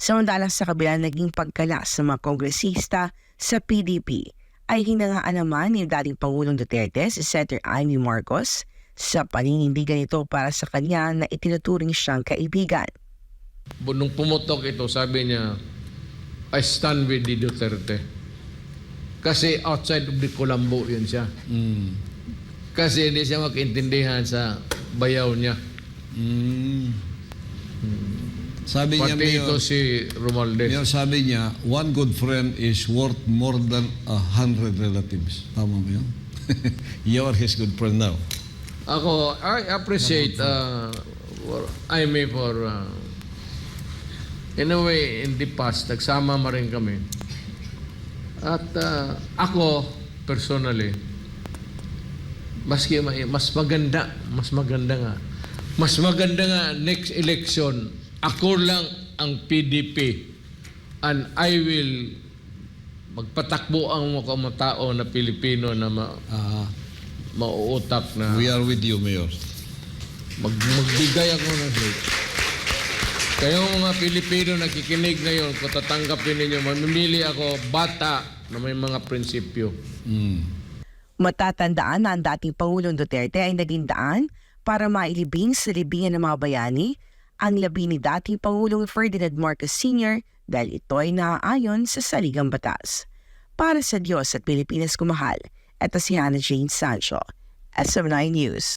Samantalang sa kabila naging pagkalas ng mga kongresista sa PDP ay hinangaan naman ni dating Pangulong Duterte si Senator Amy Marcos sa paninindigan nito para sa kanya na itinuturing siyang kaibigan. Nung pumutok ito, sabi niya, I stand with the Duterte. Kasi outside of the Colombo yun siya. Mm. Kasi hindi siya makaintindihan sa bayaw niya. Mm. Sabi niya, Pati Mayor, ito si Romualdez. Mayor, sabi niya, one good friend is worth more than a hundred relatives. Tama mo yun? You're his good friend now. Ako, I appreciate uh, for, I may for uh, in a way, in the past, nagsama ma rin kami. At uh, ako, personally, maski ma- mas maganda, mas maganda nga. Mas maganda nga next election, ako lang ang PDP and I will magpatakbo ang mga tao na Pilipino na ma, Ah, mauutak na we are with you, Mayor. mag, magbigay ako ng hate. Kayong mga Pilipino nakikinig ngayon, kung tatanggapin ninyo, mamimili ako bata na may mga prinsipyo. Mm. Matatandaan na ang dating Pangulong Duterte ay naging daan para mailibing sa libingan ng mga bayani ang labi ni dating Pangulong Ferdinand Marcos Sr. dahil ito ay naaayon sa saligang batas. Para sa Diyos at Pilipinas kumahal, ito si Hannah Jane Sancho, SM9 News.